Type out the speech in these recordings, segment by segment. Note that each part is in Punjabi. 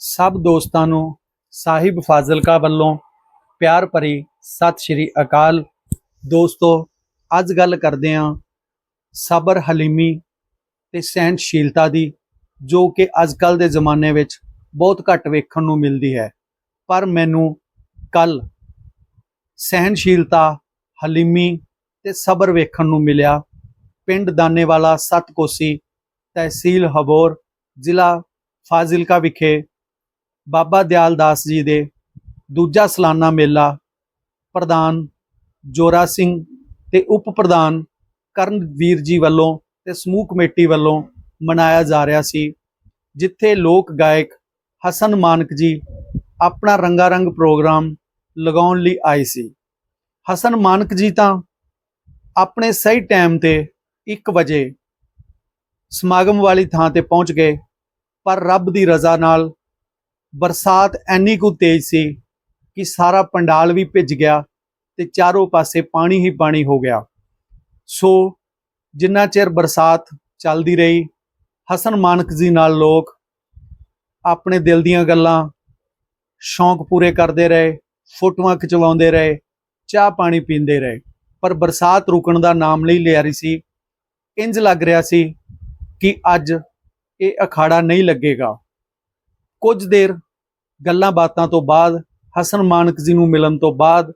ਸਭ ਦੋਸਤਾਂ ਨੂੰ ਸਾਹਿਬ ਫਾਜ਼ਿਲਕਾ ਵੱਲੋਂ ਪਿਆਰ ਭਰੀ ਸਤਿ ਸ਼੍ਰੀ ਅਕਾਲ। ਦੋਸਤੋ, ਅੱਜ ਗੱਲ ਕਰਦੇ ਹਾਂ ਸਬਰ, ਹਲੀਮੀ ਤੇ ਸਹਿਨਸ਼ੀਲਤਾ ਦੀ, ਜੋ ਕਿ ਅੱਜ ਕੱਲ ਦੇ ਜ਼ਮਾਨੇ ਵਿੱਚ ਬਹੁਤ ਘੱਟ ਵੇਖਣ ਨੂੰ ਮਿਲਦੀ ਹੈ। ਪਰ ਮੈਨੂੰ ਕੱਲ ਸਹਿਨਸ਼ੀਲਤਾ ਹਲੀਮੀ ਤੇ ਸਬਰ ਵੇਖਣ ਨੂੰ ਮਿਲਿਆ। ਪਿੰਡ ਦਾਨੇਵਾਲਾ ਸਤਕੋਸੀ ਤਹਿਸੀਲ ਹਬੋਰ, ਜ਼ਿਲ੍ਹਾ ਫਾਜ਼ਿਲਕਾ ਵਿਖੇ ਬਾਬਾ ਦਿਆਲ ਦਾਸ ਜੀ ਦੇ ਦੂਜਾ ਸਾਲਾਨਾ ਮੇਲਾ ਪ੍ਰਧਾਨ ਜੋਰਾ ਸਿੰਘ ਤੇ ਉਪ ਪ੍ਰਧਾਨ ਕਰਨਵੀਰ ਜੀ ਵੱਲੋਂ ਤੇ ਸਮੂਹ ਕਮੇਟੀ ਵੱਲੋਂ ਮਨਾਇਆ ਜਾ ਰਿਹਾ ਸੀ, ਜਿੱਥੇ ਲੋਕ ਗਾਇਕ ਹਸਨ ਮਾਨਕ ਜੀ ਆਪਣਾ ਰੰਗਾ ਰੰਗ ਪ੍ਰੋਗਰਾਮ ਲਗਾਉਣ ਲਈ ਆਏ ਸੀ। ਹਸਨ ਮਾਨਕ ਜੀ ਤਾਂ ਆਪਣੇ ਸਹੀ ਟਾਈਮ ਤੇ 1 ਵਜੇ ਸਮਾਗਮ ਵਾਲੀ ਥਾਂ ਤੇ ਪਹੁੰਚ ਗਏ, ਪਰ ਰੱਬ ਦੀ ਰਜ਼ਾ ਨਾਲ ਬਰਸਾਤ ਐਨੀ ਕੁ ਤੇਜ਼ ਸੀ ਕਿ ਸਾਰਾ ਪੰਡਾਲ ਵੀ ਭਿੱਜ ਗਿਆ ਤੇ ਚਾਰੋਂ ਪਾਸੇ ਪਾਣੀ ਹੀ ਪਾਣੀ ਹੋ ਗਿਆ। ਸੋ ਜਿੰਨਾ ਚਿਰ ਬਰਸਾਤ ਚੱਲਦੀ ਰਹੀ, ਹਸਨ ਮਾਨਕ ਜੀ ਨਾਲ ਲੋਕ ਆਪਣੇ ਦਿਲ ਦੀਆਂ ਗੱਲਾਂ ਸ਼ੌਂਕ ਪੂਰੇ ਕਰਦੇ ਰਹੇ, ਫੋਟੋਆਂ ਖਿਚਵਾਉਂਦੇ ਰਹੇ, ਚਾਹ ਪਾਣੀ ਪੀਂਦੇ ਰਹੇ। ਪਰ ਬਰਸਾਤ ਰੁਕਣ ਦਾ ਨਾਮ ਨਹੀਂ ਲਿਆ ਰਹੀ ਸੀ। ਇੰਜ ਲੱਗ ਰਿਹਾ ਸੀ ਕਿ ਅੱਜ ਇਹ ਅਖਾੜਾ ਨਹੀਂ ਲੱਗੇਗਾ। ਕੁਝ ਦੇਰ ਗੱਲਾਂ ਬਾਤਾਂ ਤੋਂ ਬਾਅਦ, ਹਸਨ ਮਾਨਕ ਜੀ ਨੂੰ ਮਿਲਣ ਤੋਂ ਬਾਅਦ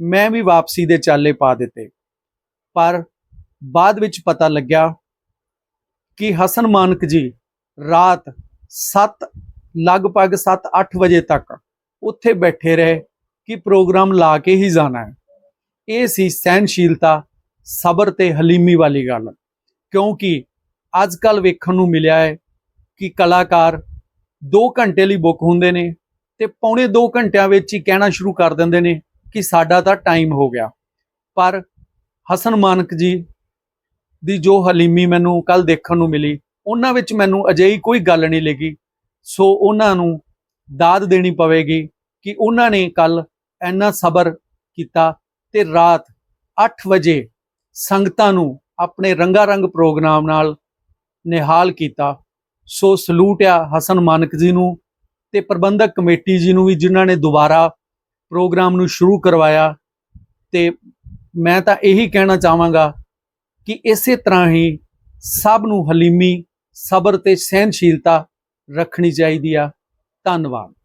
ਮੈਂ ਵੀ ਵਾਪਸੀ ਦੇ ਚਾਲੇ ਪਾ ਦਿੱਤੇ। ਪਰ ਬਾਅਦ ਵਿੱਚ ਪਤਾ ਲੱਗਿਆ ਕਿ ਹਸਨ ਮਾਨਕ ਜੀ ਰਾਤ 7 ਲਗਭਗ 7-8 ਵਜੇ ਤੱਕ ਉੱਥੇ ਬੈਠੇ ਰਹੇ ਕਿ ਪ੍ਰੋਗਰਾਮ ਲਾ ਕੇ ਹੀ ਜਾਣਾ ਹੈ। ਇਹ ਸੀ ਸਹਿਨਸ਼ੀਲਤਾ ਸਬਰ ਤੇ ਹਲੀਮੀ ਵਾਲੀ ਗੱਲ। ਕਿਉਂਕਿ ਅੱਜ ਕੱਲ ਵੇਖਣ ਨੂੰ ਮਿਲਿਆ ਹੈ ਕਿ ਕਲਾਕਾਰ 2 ਘੰਟੇ ਲਈ ਬੁੱਕ ਹੁੰਦੇ ਨੇ ਤੇ ਪੌਣੇ 2 ਘੰਟਿਆਂ ਵਿੱਚ ਹੀ ਕਹਿਣਾ ਸ਼ੁਰੂ ਕਰ ਦਿੰਦੇ ਨੇ ਕਿ ਸਾਡਾ ਤਾਂ ਟਾਈਮ ਹੋ ਗਿਆ। ਪਰ ਹਸਨ ਮਾਨਕ ਜੀ ਦੀ ਜੋ ਹਲੀਮੀ ਮੈਨੂੰ ਕੱਲ ਦੇਖਣ ਨੂੰ ਮਿਲੀ, ਉਹਨਾਂ ਵਿੱਚ ਮੈਨੂੰ ਅਜਿਹੀ ਕੋਈ ਗੱਲ ਨਹੀਂ ਲੱਗੀ। ਸੋ ਉਹਨਾਂ ਨੂੰ ਦਾਦ ਦੇਣੀ ਪਵੇਗੀ ਕਿ ਉਹਨਾਂ ਨੇ ਕੱਲ ਇੰਨਾ ਸਬਰ ਕੀਤਾ ਤੇ ਰਾਤ 8 ਵਜੇ ਸੰਗਤਾਂ ਨੂੰ ਆਪਣੇ ਰੰਗਾ ਰੰਗ ਪ੍ਰੋਗਰਾਮ ਨਾਲ ਨਿਹਾਲ ਕੀਤਾ। ਸੋ ਸਲੂਟ ਆ ਹਸਨ ਮਾਨਕ ਜੀ ਨੂੰ ਤੇ ਪ੍ਰਬੰਧਕ ਕਮੇਟੀ ਜੀ ਨੂੰ ਵੀ ਜਿਨ੍ਹਾਂ ਨੇ ਦੁਬਾਰਾ ਪ੍ਰੋਗਰਾਮ ਨੂੰ ਸ਼ੁਰੂ ਕਰਵਾਇਆ। ਤੇ ਮੈਂ ਤਾਂ ਇਹੀ ਕਹਿਣਾ ਚਾਹਾਂਗਾ ਕਿ ਇਸੇ ਤਰ੍ਹਾਂ ਹੀ ਸਭ ਨੂੰ ਹਲੀਮੀ, ਸਬਰ ਤੇ ਸਹਿਨਸ਼ੀਲਤਾ ਰੱਖਣੀ ਚਾਹੀਦੀ ਆ। ਧੰਨਵਾਦ।